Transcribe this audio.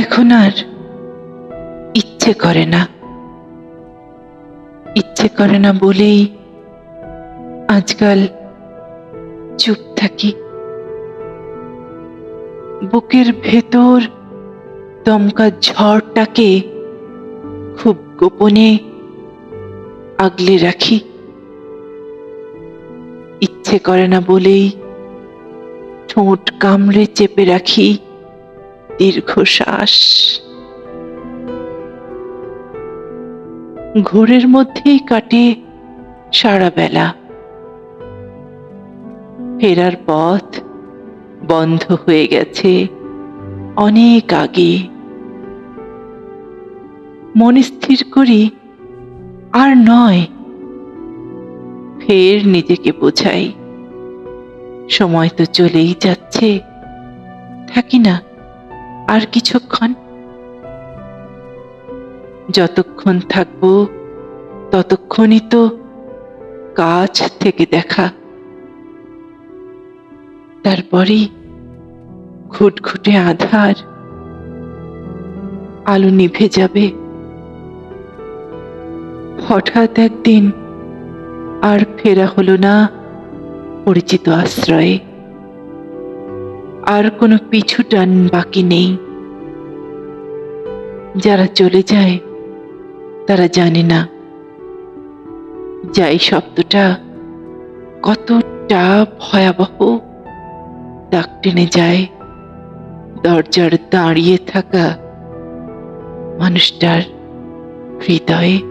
এখন আর ইচ্ছে করে না। ইচ্ছে করে না বলেই আজকাল চুপ থাকি। বুকের ভেতর দমকা ঝড়টাকে খুব গোপনে আগলে রাখি। ইচ্ছে করে না বলেই ঠোঁট কামড়ে চেপে রাখি। দীর্ঘশ্বাস। ঘোরের মধ্যেই কাটে সারা বেলা। ফেরার পথ বন্ধ হয়ে গেছে অনেক আগে। মনে স্থির করি, আর নয়, ফের নিজেকে বোঝাই। সময় তো চলেই যাচ্ছে, থাকি না। আর কিছুক্ষণ। যতক্ষণ থাকব, ততক্ষণই তো কাছ থেকে দেখা। তারপরেই ঘুটঘুটে আধার আলো নিভে যাবে। হঠাৎ একদিন আর ফেরা হলো না পরিচিত আশ্রয়ে। আর কোনো পিছু টান বাকি নেই। যারা চলে যায়, তারা জানে না যাই শব্দটা কতটা ভয়াবহ। দাগ টেনে যায় দরজার দাঁড়িয়ে থাকা মানুষটার হৃদয়ে।